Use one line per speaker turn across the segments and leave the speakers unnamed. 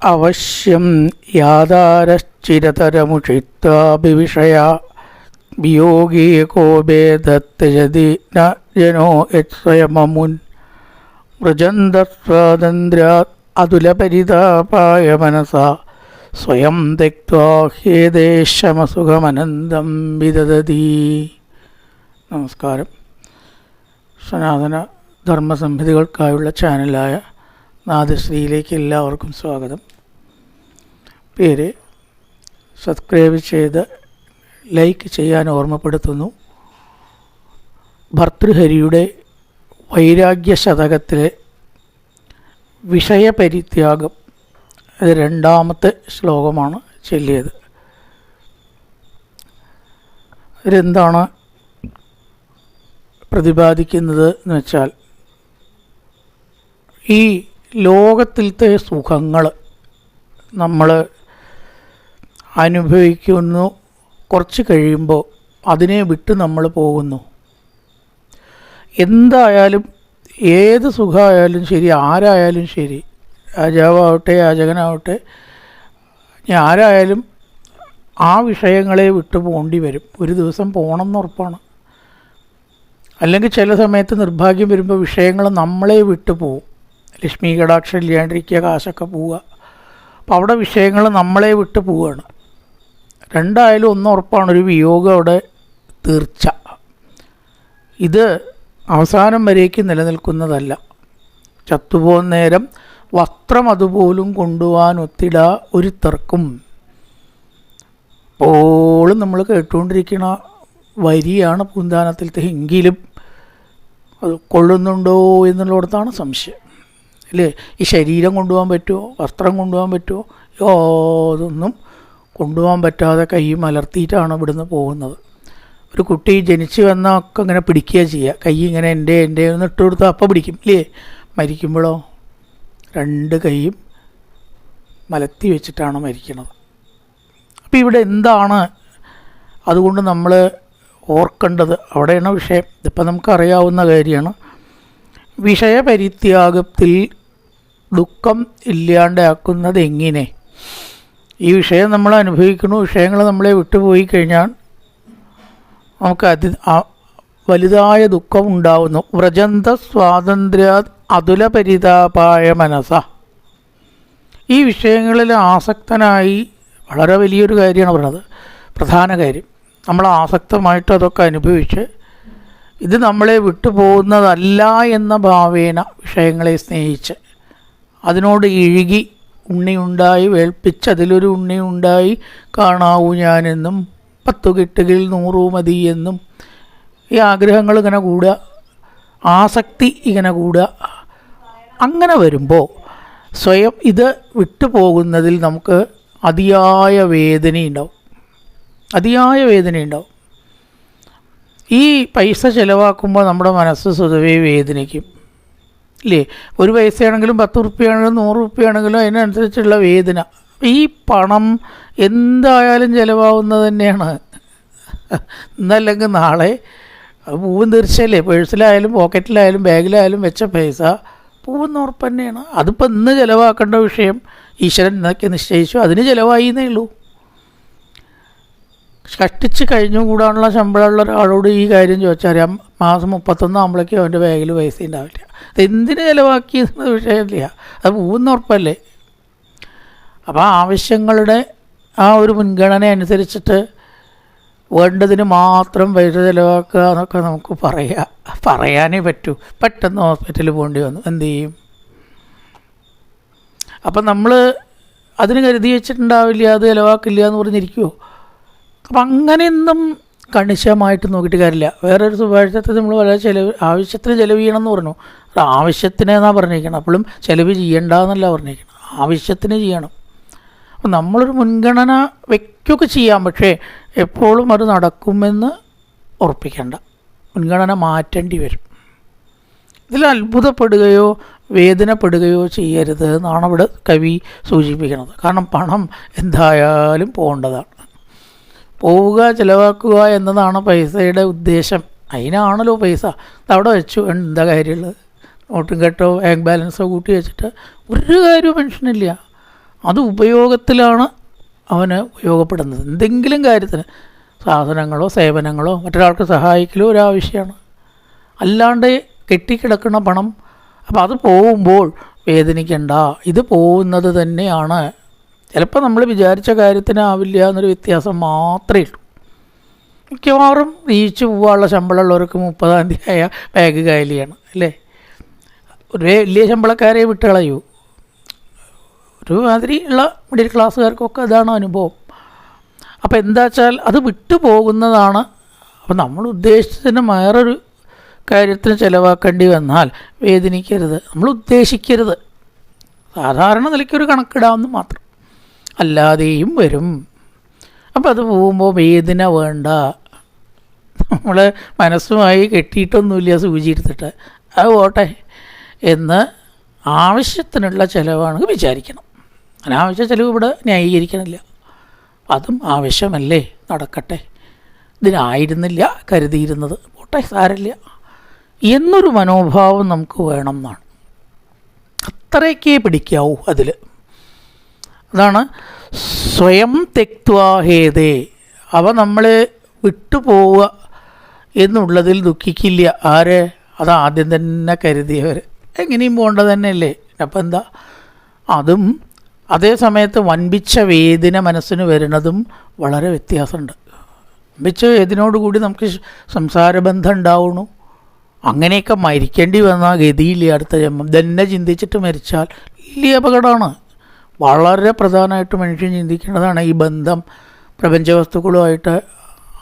അവശ്യം യാതാരശ്ചിരതരമുഷിത്വാഭിവിഷയ വിയോഗീ കോപേദത്യജതി ന ജനോ യത്സ്വയമമുൻ മൃജന്തസ്വാതന്ത്ര്യാത് അതുലപരിതാപായ മനസ സ്വയം തെക്വാ ഹ്യേദേശമസുഖമനന്തം വിദദതി നമസ്കാരം സനാതന ധർമ്മസംഹിതകൾക്കായുള്ള ചാനലായ നാദശ്രീയിലേക്ക് എല്ലാവർക്കും സ്വാഗതം. പേര് സബ്സ്ക്രൈബ് ചെയ്ത് ലൈക്ക് ചെയ്യാൻ ഓർമ്മപ്പെടുത്തുന്നു. ഭർത്തൃഹരിയുടെ വൈരാഗ്യ ശതകത്തിലെ വിഷയപരിത്യാഗം അത് രണ്ടാമത്തെ ശ്ലോകമാണ് ചൊല്ലിയത്. അതെന്താണ് പ്രതിപാദിക്കുന്നത് എന്ന് വെച്ചാൽ ഈ ലോകത്തിലത്തെ സുഖങ്ങൾ നമ്മൾ അനുഭവിക്കുന്നു കുറച്ച് കഴിയുമ്പോൾ അതിനെ വിട്ട് നമ്മൾ പോകുന്നു. എന്തായാലും ഏത് സുഖമായാലും ശരി ആരായാലും ശരി രാജാവാവട്ടെ യാചകനാവട്ടെ ഇനി ആരായാലും ആ വിഷയങ്ങളെ വിട്ടു പോകേണ്ടി വരും. ഒരു ദിവസം പോകണം എന്നുറപ്പാണ് അല്ലെങ്കിൽ ചില സമയത്ത് നിർഭാഗ്യം വരുമ്പോൾ വിഷയങ്ങൾ നമ്മളെ വിട്ടു പോവും ലക്ഷ്മി കടാക്ഷം ഇല്ലാണ്ടിരിക്കുക കാശൊക്കെ പോവുക. അപ്പോൾ അവിടെ വിഷയങ്ങൾ നമ്മളെ വിട്ട് പോവുകയാണ്. രണ്ടായാലും ഒന്ന് ഉറപ്പാണ് ഒരു വിയോഗം അവിടെ തീർച്ച. ഇത് അവസാനം വരേക്ക് നിലനിൽക്കുന്നതല്ല. ചത്തുപോകുന്ന നേരം വസ്ത്രം അതുപോലും കൊണ്ടുപോകാൻ ഒത്തിട ഒരു തർക്കും എപ്പോഴും നമ്മൾ കേട്ടുകൊണ്ടിരിക്കുന്ന വരിയാണ് പൂന്താനത്തിലത്തെ എങ്കിലും അത് കൊള്ളുന്നുണ്ടോ എന്നുള്ളിടത്താണ് സംശയം. അല്ലേ ഈ ശരീരം കൊണ്ടുപോകാൻ പറ്റുമോ? വസ്ത്രം കൊണ്ടുപോകാൻ പറ്റുമോ? യാതൊന്നും കൊണ്ടുപോകാൻ പറ്റാതെ കൈ മലർത്തിയിട്ടാണ് ഇവിടുന്ന് പോകുന്നത്. ഒരു കുട്ടി ജനിച്ച് വന്നൊക്കെ ഇങ്ങനെ പിടിക്കുക ചെയ്യുക. കൈ ഇങ്ങനെ എന്റെ എന്റെ ഒന്ന് ഇട്ട് കൊടുത്താൽ അപ്പം പിടിക്കും. ഇല്ലേ? മരിക്കുമ്പോഴോ? രണ്ട് കൈയും മലത്തി വെച്ചിട്ടാണ് മരിക്കുന്നത് അപ്പോൾ ഇവിടെ എന്താണ്? അതുകൊണ്ട് നമ്മൾ ഓർക്കേണ്ടത് അവിടെയാണ് വിഷയം. ഇതിപ്പോൾ നമുക്കറിയാവുന്ന കാര്യമാണ്. വിഷയപരിത്യാഗത്തിൽ ദുഃഖം ഇല്ലാണ്ടാക്കുന്നത് എങ്ങനെ? ഈ വിഷയം നമ്മൾ അനുഭവിക്കുന്നു. വിഷയങ്ങൾ നമ്മളെ വിട്ടുപോയി കഴിഞ്ഞാൽ നമുക്ക് അതി വലുതായ ദുഃഖം ഉണ്ടാവുന്നു. വ്രജന്ത സ്വാതന്ത്ര്യ അതുല പരിതാപായ മനസ്സ ഈ വിഷയങ്ങളിൽ ആസക്തനായി വളരെ വലിയൊരു കാര്യമാണ് പറഞ്ഞത്. പ്രധാന കാര്യം. നമ്മൾ ആസക്തമായിട്ട് അതൊക്കെ അനുഭവിച്ച് ഇത് നമ്മളെ വിട്ടുപോകുന്നതല്ല എന്ന ഭാവേന വിഷയങ്ങളെ സ്നേഹിച്ച് അതിനോട് ഇഴുകി ഉണ്ണിയുണ്ടായി വേൾപ്പിച്ച് അതിലൊരു ഉണ്ണിയുണ്ടായി കാണാവൂ ഞാനെന്നും പത്തു കിട്ടുകിൽ നൂറു മതി എന്നും. ഈ ആഗ്രഹങ്ങൾ ഇങ്ങനെ കൂടുക ആസക്തി ഇങ്ങനെ കൂടുക അങ്ങനെ വരുമ്പോൾ സ്വയം ഇത് വിട്ടുപോകുന്നതിൽ നമുക്ക് അതിയായ വേദനയുണ്ടാവും. അതിയായ വേദനയുണ്ടാവും. ഈ പൈസ ചിലവാക്കുമ്പോൾ നമ്മുടെ മനസ്സ് സ്വതവേ വേദനിക്കും. ഇല്ലേ? ഒരു പൈസയാണെങ്കിലും പത്ത് റുപ്യയാണെങ്കിലും നൂറ് റുപ്യയാണെങ്കിലും അതിനനുസരിച്ചുള്ള വേദന ഈ പണം എന്തായാലും ചിലവാകുന്നത് തന്നെയാണ്. ഇന്നല്ലെങ്കിൽ നാളെ പൂവും തീർച്ചയല്ലേ പേഴ്സിലായാലും പോക്കറ്റിലായാലും ബാഗിലായാലും വെച്ച പൈസ പൂവെന്ന് ഉറപ്പ് തന്നെയാണ്. അതിപ്പോൾ ഇന്ന് ചിലവാക്കേണ്ട വിഷയം ഈശ്വരൻ എന്നൊക്കെ നിശ്ചയിച്ചു. അതിന് ചിലവായി എന്നേ ഉള്ളൂ. കഷ്ടിച്ച് കഴിഞ്ഞുകൂടാനുള്ള ശമ്പളമുള്ള ഒരാളോട് ഈ കാര്യം ചോദിച്ചാൽ അറിയാം. മാസം മുപ്പത്തൊന്നാകുമ്പോഴേക്കും അവന്റെ ബാഗിൽ പൈസ ഉണ്ടാവില്ല. അത് എന്തിന് ചിലവാക്കിയെന്ന വിഷയമില്ല. അത് പോകുന്ന ഉറപ്പല്ലേ? അപ്പോൾ ആവശ്യങ്ങളുടെ ആ ഒരു മുൻഗണന അനുസരിച്ചിട്ട് വേണ്ടതിന് മാത്രം പൈസ ചിലവാക്കുക എന്നൊക്കെ നമുക്ക് പറയാം. പറയാനേ പറ്റൂ. പെട്ടെന്ന് ഹോസ്പിറ്റലിൽ പോകേണ്ടി വന്നു. എന്ത് ചെയ്യും? അപ്പം നമ്മൾ അതിന് കരുതി വെച്ചിട്ടുണ്ടാവില്ല അത് ചിലവാക്കില്ല എന്ന് പറഞ്ഞിരിക്കുമോ അപ്പം അങ്ങനെയൊന്നും കണിശമായിട്ട് നോക്കിയിട്ട് കാര്യമില്ല. വേറൊരു സുഭാഷിതത്തിൽ നമ്മൾ വളരെ ചിലവ് ആവശ്യത്തിന് ചിലവ് ചെയ്യണം എന്ന് പറഞ്ഞു. അത് ആവശ്യത്തിന് എന്നാ പറഞ്ഞിരിക്കണം? അപ്പോഴും ചിലവ് ചെയ്യണ്ട എന്നല്ല പറഞ്ഞിരിക്കണം. ആവശ്യത്തിന് ചെയ്യണം. അപ്പം നമ്മളൊരു മുൻഗണന വയ്ക്കുകയൊക്കെ ചെയ്യാം. പക്ഷേ എപ്പോഴും അത് നടക്കുമെന്ന് ഉറപ്പിക്കേണ്ട. മുൻഗണന മാറ്റേണ്ടി വരും. ഇതിൽ അത്ഭുതപ്പെടുകയോ വേദനപ്പെടുകയോ ചെയ്യരുത് എന്നാണ് ഇവിടെ കവി സൂചിപ്പിക്കുന്നത്. കാരണം പണം എന്തായാലും പോകേണ്ടതാണ്. പോവുക ചിലവാക്കുക എന്നതാണ് പൈസയുടെ ഉദ്ദേശം. അതിനാണല്ലോ പൈസ. അവിടെ വെച്ചു. എന്താ കാര്യമുള്ളത്? നോട്ടും കെട്ടോ ബാങ്ക് ബാലൻസോ കൂട്ടി വെച്ചിട്ട് ഒരു കാര്യവും മനുഷ്യനില്ല അത് ഉപയോഗത്തിലാണ് അവന് ഉപയോഗപ്പെടുന്നത്. എന്തെങ്കിലും കാര്യത്തിന് സാധനങ്ങളോ സേവനങ്ങളോ മറ്റൊരാൾക്ക് സഹായിക്കലോ ഒരു ആവശ്യമാണ്. അല്ലാണ്ട് കെട്ടിക്കിടക്കുന്ന പണം. അപ്പോൾ അത് പോകുമ്പോൾ വേദനിക്കണ്ട. ഇത് പോകുന്നത് തന്നെയാണ് ചിലപ്പോൾ നമ്മൾ വിചാരിച്ച കാര്യത്തിനാവില്ല എന്നൊരു വ്യത്യാസം മാത്രമേ ഉള്ളൂ. മിക്കവാറും ജീവിച്ച് പോകാനുള്ള ശമ്പളമുള്ളവർക്ക് മുപ്പതാം തീയതി ആയ ബാഗ് കാലിയാണ് അല്ലേ? ഒരു വലിയ ശമ്പളക്കാരെ വിട്ടുകളയൂ. ഒരു മാതിരി ഉള്ള മിഡിൽ ക്ലാസ്സുകാർക്കൊക്കെ അതാണ് അനുഭവം. അപ്പോൾ എന്താ വെച്ചാൽ അത് വിട്ടുപോകുന്നതാണ് അപ്പോൾ നമ്മൾ ഉദ്ദേശിച്ചതിന് വേറൊരു കാര്യത്തിന് ചിലവാക്കേണ്ടി വന്നാൽ വേദനിക്കരുത്. നമ്മൾ ഉദ്ദേശിക്കരുത്. സാധാരണ നിലയ്ക്കൊരു കണക്കിടാമെന്ന് മാത്രം. അല്ലാതെയും വരും. അപ്പോൾ അത് പോകുമ്പോൾ വേദന വേണ്ട. നമ്മൾ മനസ്സുമായി കെട്ടിയിട്ടൊന്നുമില്ല സൂചി എടുത്തിട്ട് അത് പോട്ടെ. എന്ന് ആവശ്യത്തിനുള്ള ചിലവാണെങ്കിൽ വിചാരിക്കണം. അനാവശ്യ ചിലവ് ഇവിടെ ന്യായീകരിക്കണില്ല. അതും ആവശ്യമല്ലേ? നടക്കട്ടെ. ഇതിനായിരുന്നില്ല കരുതിയിരുന്നത്. പോട്ടെ സാരമില്ല. എന്നൊരു മനോഭാവം നമുക്ക് വേണം എന്നാണ്. അത്രയ്ക്കേ പിടിക്കാവൂ അതിൽ അതാണ് സ്വയം തെക്വാഹേതേ അവ നമ്മൾ വിട്ടുപോവുക എന്നുള്ളതിൽ ദുഃഖിക്കില്ല. ആര്? അതാദ്യം തന്നെ കരുതിയവർ എങ്ങനെയും പോകേണ്ടത് തന്നെയല്ലേ? അപ്പം എന്താ? അതും അതേ സമയത്ത് വൻപിച്ച വേദന മനസ്സിന് വരുന്നതും വളരെ വ്യത്യാസമുണ്ട്. വൻപിച്ച വേദനയോടുകൂടി നമുക്ക് സംസാരബന്ധം ഉണ്ടാവണു അങ്ങനെയൊക്കെ മരിക്കേണ്ടി വന്ന ഗതിയില്ല അടുത്ത ജന്മം. തന്നെ ചിന്തിച്ചിട്ട് മരിച്ചാൽ വലിയ അപകടമാണ്. വളരെ പ്രധാനമായിട്ട് മനുഷ്യൻ ചിന്തിക്കേണ്ടതാണ് ഈ ബന്ധം പ്രപഞ്ചവസ്തുക്കളുമായിട്ട്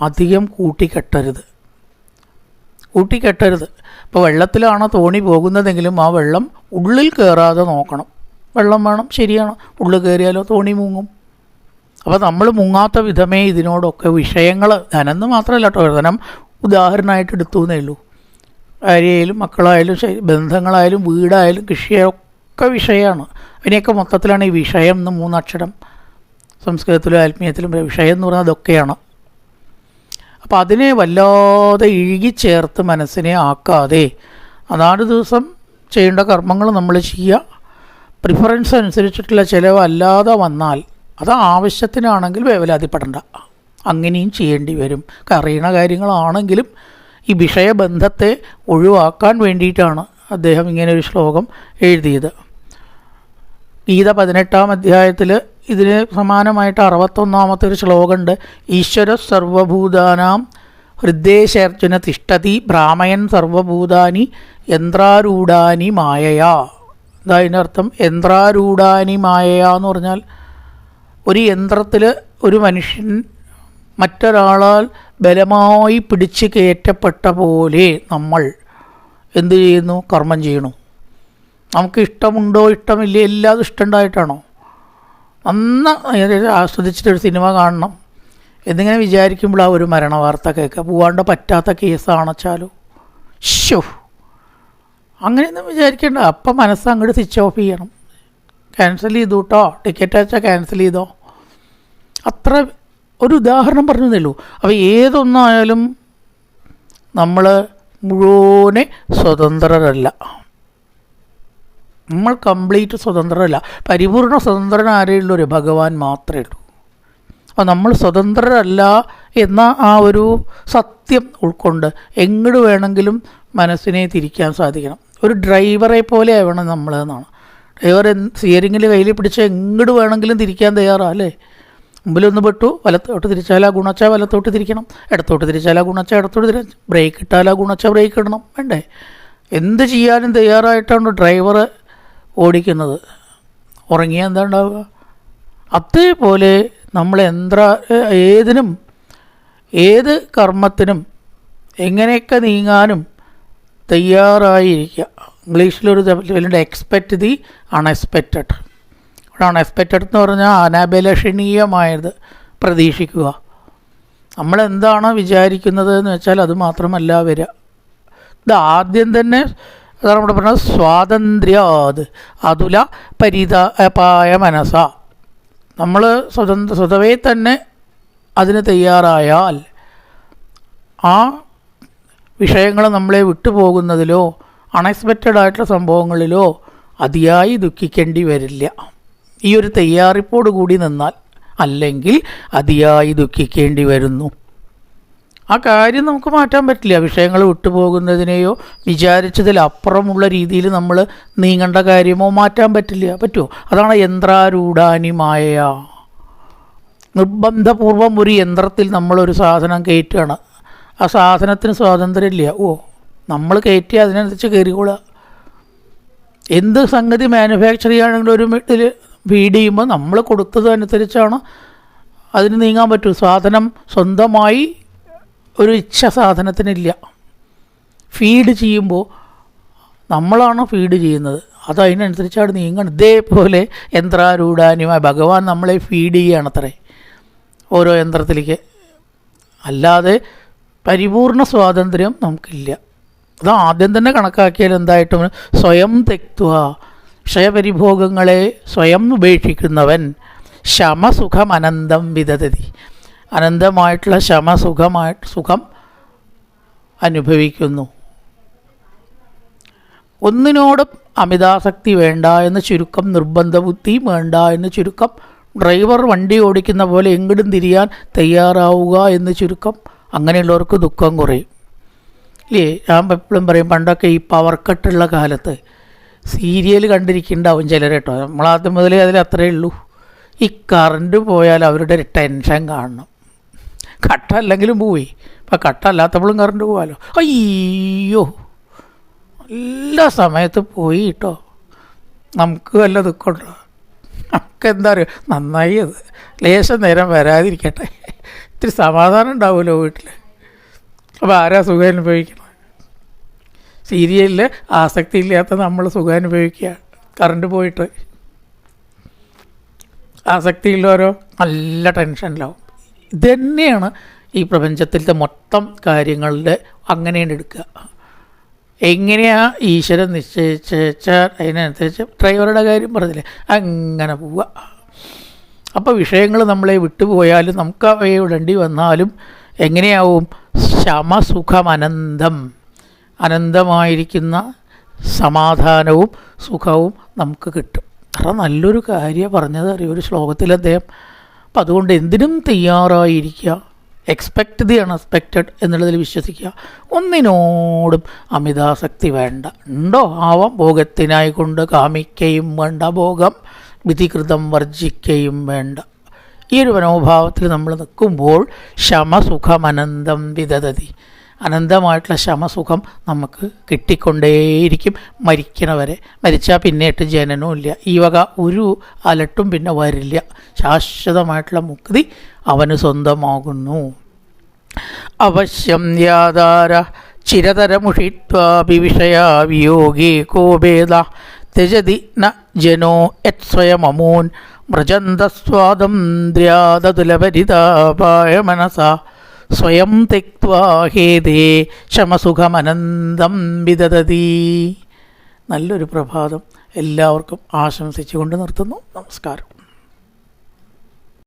അധികം കൂട്ടിക്കെട്ടരുത്. കൂട്ടിക്കെട്ടരുത്. ഇപ്പോൾ വെള്ളത്തിലാണ് തോണി പോകുന്നതെങ്കിലും ആ വെള്ളം ഉള്ളിൽ കയറാതെ നോക്കണം. വെള്ളം വേണം ശരിയാണ്. ഉള്ളിൽ കയറിയാലോ തോണി മുങ്ങും. അപ്പോൾ നമ്മൾ മുങ്ങാത്ത വിധമേ ഇതിനോടൊക്കെ വിഷയങ്ങൾ ധനെന്ന് മാത്രമല്ല കേട്ടോ ധനം ഉദാഹരണമായിട്ട് എടുത്തു എന്നേ ഉള്ളൂ. ഭാര്യയായാലും മക്കളായാലും ബന്ധങ്ങളായാലും വീടായാലും കൃഷിയൊക്കെ വിഷയമാണ്. അതിനെയൊക്കെ മൊത്തത്തിലാണ് ഈ വിഷയം എന്ന് മൂന്നക്ഷരം. സംസ്കൃതത്തിലും ആത്മീയത്തിലും വിഷയം എന്ന് പറഞ്ഞാൽ അതൊക്കെയാണ്. അപ്പോൾ അതിനെ വല്ലാതെ ഇഴുകിച്ചേർത്ത് മനസ്സിനെ ആക്കാതെ അതാത് ദിവസം ചെയ്യേണ്ട കർമ്മങ്ങൾ നമ്മൾ ചെയ്യുക. പ്രിഫറൻസ് അനുസരിച്ചിട്ടുള്ള ചിലവ് അല്ലാതെ വന്നാൽ അത് ആവശ്യത്തിനാണെങ്കിൽ വേവലാതിപ്പെടണ്ട. അങ്ങനെയും ചെയ്യേണ്ടി വരും. അറിയണ കാര്യങ്ങളാണെങ്കിലും ഈ വിഷയബന്ധത്തെ ഒഴിവാക്കാൻ വേണ്ടിയിട്ടാണ് അദ്ദേഹം ഇങ്ങനെ ഒരു ശ്ലോകം എഴുതിയത്. ഗീത പതിനെട്ടാം അധ്യായത്തിൽ ഇതിന് സമാനമായിട്ട് അറുപത്തൊന്നാമത്തെ ഒരു ശ്ലോകമുണ്ട്. ഈശ്വര സർവഭൂതാനാം ഹൃദയശേർജുന തിഷ്ടതി ഭ്രാമയൻ സർവഭൂതാനി യന്ത്രാരൂഢാനി മായയാ. എന്താ അതിന്റെ അർത്ഥം യന്ത്രാരൂഢാനി മായയാ എന്ന് പറഞ്ഞാൽ ഒരു യന്ത്രത്തിൽ ഒരു മനുഷ്യൻ മറ്റൊരാളാൽ ബലമായി പിടിച്ച് കയറ്റപ്പെട്ട പോലെ നമ്മൾ എന്തു ചെയ്യുന്നു? കർമ്മം ചെയ്യണു നമുക്ക് ഇഷ്ടമുണ്ടോ ഇഷ്ടമില്ല എല്ലാം ഇഷ്ടമുണ്ടായിട്ടാണോ? നന്ന ആസ്വദിച്ചിട്ടൊരു സിനിമ കാണണം. എന്നിങ്ങനെ വിചാരിക്കുമ്പോൾ ആ ഒരു മരണ വാർത്ത കേൾക്കുക. പോകാണ്ട് പറ്റാത്ത കേസാണെച്ചാലോ. ഷോ അങ്ങനെയൊന്നും വിചാരിക്കേണ്ട. അപ്പം മനസ്സ് അങ്ങോട്ട് സ്വിച്ച് ഓഫ് ചെയ്യണം. ക്യാൻസൽ ചെയ്തു കേട്ടോ ടിക്കറ്റ് അയച്ചാൽ ക്യാൻസൽ ചെയ്തോ. അത്ര ഒരു ഉദാഹരണം പറഞ്ഞു ഉള്ളൂ അപ്പോൾ ഏതൊന്നായാലും നമ്മൾ മുഴുവനെ സ്വതന്ത്രരല്ല. നമ്മൾ കംപ്ലീറ്റ് സ്വതന്ത്രരല്ല. പരിപൂർണ സ്വതന്ത്രന ആരെയുള്ള ഒരു ഭഗവാൻ മാത്രമേ ഉള്ളൂ. അപ്പോൾ നമ്മൾ സ്വതന്ത്രരല്ല എന്ന ആ ഒരു സത്യം ഉൾക്കൊണ്ട് എങ്ങോട്ട് വേണമെങ്കിലും മനസ്സിനെ തിരിക്കാൻ സാധിക്കണം. ഒരു ഡ്രൈവറെ പോലെ ആവണം നമ്മൾ എന്നാണ്. ഡ്രൈവർ സ്റ്റിയറിങ്ങിൽ കയ്യിൽ പിടിച്ച് എങ്ങോട്ട് വേണമെങ്കിലും തിരിക്കാൻ തയ്യാറാണ് അല്ലേ? മുമ്പിലൊന്ന് പെട്ടു വലത്തോട്ട് തിരിച്ചാൽ ആ ഗുണച്ച വലത്തോട്ട് തിരിക്കണം. ഇടത്തോട്ട് തിരിച്ചാൽ ആ ഗുണച്ച ഇടത്തോട്ട് തിരി ബ്രേക്ക് ഇട്ടാൽ ആ ഗുണച്ച ബ്രേക്ക് ഇടണം. വേണ്ടേ? എന്ത് ചെയ്യാനും തയ്യാറായിട്ടാണ് ഡ്രൈവർ ഓടിക്കുന്നത്. ഉറങ്ങിയാൽ എന്താ ഉണ്ടാവുക? അതേപോലെ നമ്മൾ എന്ത്ര ഏതിനും ഏത് കർമ്മത്തിനും എങ്ങനെയൊക്കെ നീങ്ങാനും തയ്യാറായിരിക്കുക. ഇംഗ്ലീഷിലൊരു ചൊല്ലുണ്ട് എക്സ്പെക്റ്റ് ദി അൺഎക്സ്പെക്റ്റഡ് ഇവിടെ അൺഎക്സ്പെക്റ്റഡ് എന്ന് പറഞ്ഞാൽ അനഭിലഷണീയമായത് പ്രതീക്ഷിക്കുക. നമ്മൾ എന്താണ് വിചാരിക്കുന്നത് എന്ന് വെച്ചാൽ അത് മാത്രമല്ല വരിക. ഇത് ആദ്യം തന്നെ അതാണ് നമ്മൾ പറഞ്ഞത് സ്വാതന്ത്ര്യാത് അതുല പരിതപായ മനസ. നമ്മൾ സ്വതന്ത്ര സ്വതവേ തന്നെ അതിന് തയ്യാറായാൽ ആ വിഷയങ്ങൾ നമ്മളെ വിട്ടുപോകുന്നതിലോ അൺഎക്സ്പെക്റ്റഡ് ആയിട്ടുള്ള സംഭവങ്ങളിലോ അതിയായി ദുഃഖിക്കേണ്ടി വരില്ല. ഈ ഒരു തയ്യാറിപ്പോട് കൂടി നിന്നാൽ അല്ലെങ്കിൽ അതിയായി ദുഃഖിക്കേണ്ടി വരുന്നു. ആ കാര്യം നമുക്ക് മാറ്റാൻ പറ്റില്ല. വിഷയങ്ങൾ വിട്ടുപോകുന്നതിനെയോ വിചാരിച്ചതിലപ്പുറമുള്ള രീതിയിൽ നമ്മൾ നീങ്ങേണ്ട കാര്യമോ മാറ്റാൻ പറ്റില്ല. പറ്റുമോ അതാണ് യന്ത്രാരൂഢാനിമായ. നിർബന്ധപൂർവം ഒരു യന്ത്രത്തിൽ നമ്മളൊരു സാധനം കയറ്റുകയാണ്. ആ സാധനത്തിന് സ്വാതന്ത്ര്യമില്ല. ഓ നമ്മൾ കയറ്റി അതിനനുസരിച്ച് കയറിക്കൊള്ളുക എന്ത് സംഗതി മാനുഫാക്ചർ ചെയ്യുകയാണെങ്കിലും ഒരു വീട്ടിൽ ഫീഡ് ചെയ്യുമ്പോൾ നമ്മൾ കൊടുത്തതനുസരിച്ചാണ് അതിന് നീങ്ങാൻ പറ്റൂ. സാധനം സ്വന്തമായി ഒരു ഇച്ഛ സാധനത്തിനില്ല. ഫീഡ് ചെയ്യുമ്പോൾ നമ്മളാണ് ഫീഡ് ചെയ്യുന്നത്? അത് അതിനനുസരിച്ചാണ് നീങ്ങണം. ഇതേപോലെ യന്ത്രാരൂഢാന്യമായ ഭഗവാൻ നമ്മളെ ഫീഡ് ചെയ്യുകയാണ് അത്രേ ഓരോ യന്ത്രത്തിലേക്ക്. അല്ലാതെ പരിപൂർണ സ്വാതന്ത്ര്യം നമുക്കില്ല. അത് ആദ്യം തന്നെ കണക്കാക്കിയാൽ എന്തായിട്ടും സ്വയം തെക്തുക ക്ഷയപരിഭോഗങ്ങളെ സ്വയം ഉപേക്ഷിക്കുന്നവൻ. ശമസുഖം അനന്തം അനന്തമായിട്ടുള്ള സുഖമായി സുഖം അനുഭവിക്കുന്നു. ഒന്നിനോടും അമിതാസക്തി വേണ്ട എന്ന് ചുരുക്കം നിർബന്ധ ബുദ്ധിയും വേണ്ട എന്ന് ചുരുക്കം ഡ്രൈവർ വണ്ടി ഓടിക്കുന്ന പോലെ എങ്ങടും തിരിയാൻ തയ്യാറാവുക എന്ന് ചുരുക്കം അങ്ങനെയുള്ളവർക്ക് ദുഃഖം കുറയും. ഇല്ലേ ഞാൻ എപ്പോഴും പറയും പണ്ടൊക്കെ ഈ പവർ കട്ടുള്ള കാലത്ത് സീരിയൽ കണ്ടിരിക്കുന്നുണ്ടാവും ചിലർ കേട്ടോ. നമ്മളാദ്യം മുതലേ അതിൽ അത്രയേ ഉള്ളൂ. ഈ കറണ്ട് പോയാൽ അവരുടെ ടെൻഷൻ കാണണം. കട്ടല്ലെങ്കിലും പോയി കട്ട അല്ലാത്തപ്പോഴും കറണ്ട് പോകാമല്ലോ അയ്യോ. എല്ലാ സമയത്ത് പോയി കേട്ടോ നമുക്ക് വല്ല ദുഃഖമുണ്ടോ? നമുക്ക് എന്താ പറയുക നന്നായി അത്. ലേശം നേരം വരാതിരിക്കട്ടെ. ഇത്തിരി സമാധാനം ഉണ്ടാവുമല്ലോ വീട്ടിൽ അപ്പോൾ ആരാ സുഖം അനുഭവിക്കണം സീരിയലിൽ ആസക്തി ഇല്ലാത്ത നമ്മൾ സുഖം അനുഭവിക്കുക കറണ്ട് പോയിട്ട്. ആസക്തിയുള്ളവരോ? നല്ല ടെൻഷനിലാവും. ഇത് തന്നെയാണ് ഈ പ്രപഞ്ചത്തിലത്തെ മൊത്തം കാര്യങ്ങളുടെ അങ്ങനെയാണ് എടുക്കുക. എങ്ങനെയാണ് ഈശ്വരൻ നിശ്ചയിച്ചാൽ അതിനനുസരിച്ച് ഡ്രൈവറുടെ കാര്യം പറഞ്ഞില്ലേ? അങ്ങനെ പോവുക. അപ്പോൾ വിഷയങ്ങൾ നമ്മളെ വിട്ടുപോയാലും നമുക്ക് അവയെ വിടേണ്ടി വന്നാലും എങ്ങനെയാവും? ശമസുഖം അനന്തം അനന്തമായിരിക്കുന്ന സമാധാനവും സുഖവും നമുക്ക് കിട്ടും. അത്ര നല്ലൊരു കാര്യം പറഞ്ഞത്. ഒരു ശ്ലോകത്തിൽ അദ്ദേഹം അപ്പം അതുകൊണ്ട് എന്തിനും തയ്യാറായിരിക്കുക. എക്സ്പെക്റ്റ് ദി അൺഎക്സ്പെക്റ്റഡ് എന്നുള്ളതിൽ വിശ്വസിക്കുക. ഒന്നിനോടും അമിതാസക്തി വേണ്ട. ഉണ്ടോ? ആവാം. ഭോഗത്തിനായി കൊണ്ട് കാമിക്കുകയും വേണ്ട. ഭോഗം വിധികൃതം വർജിക്കുകയും വേണ്ട. ഈ ഒരു മനോഭാവത്തിൽ നമ്മൾ നിൽക്കുമ്പോൾ ശമസുഖമനന്തം വിദതതി അനന്തമായിട്ടുള്ള ശമസുഖം നമുക്ക് കിട്ടിക്കൊണ്ടേയിരിക്കും. മരിക്കണവരെ. മരിച്ചാൽ പിന്നീട്ട് ജനനവും ഇല്ല. ഈ വക ഒരു അലട്ടും പിന്നെ വരില്ല. ശാശ്വതമായിട്ടുള്ള മുക്തി അവന് സ്വന്തമാകുന്നു. അവശ്യം യാതാര ചിരതരമുഷിത്വാപി വിഷയാ കോപേദ ത്യജതി ന ജനോ യത്സ്വയമമൂൻ മൃജന്തസ്വാതന്ത്ര്യാദതുലപരിതാപായ മനസാ സ്വയം തെക്വാഹേദേ ക്ഷമസുഖമനന്തം വിദതതി നല്ലൊരു പ്രഭാതം എല്ലാവർക്കും ആശംസിച്ചുകൊണ്ട് നിർത്തുന്നു. നമസ്കാരം.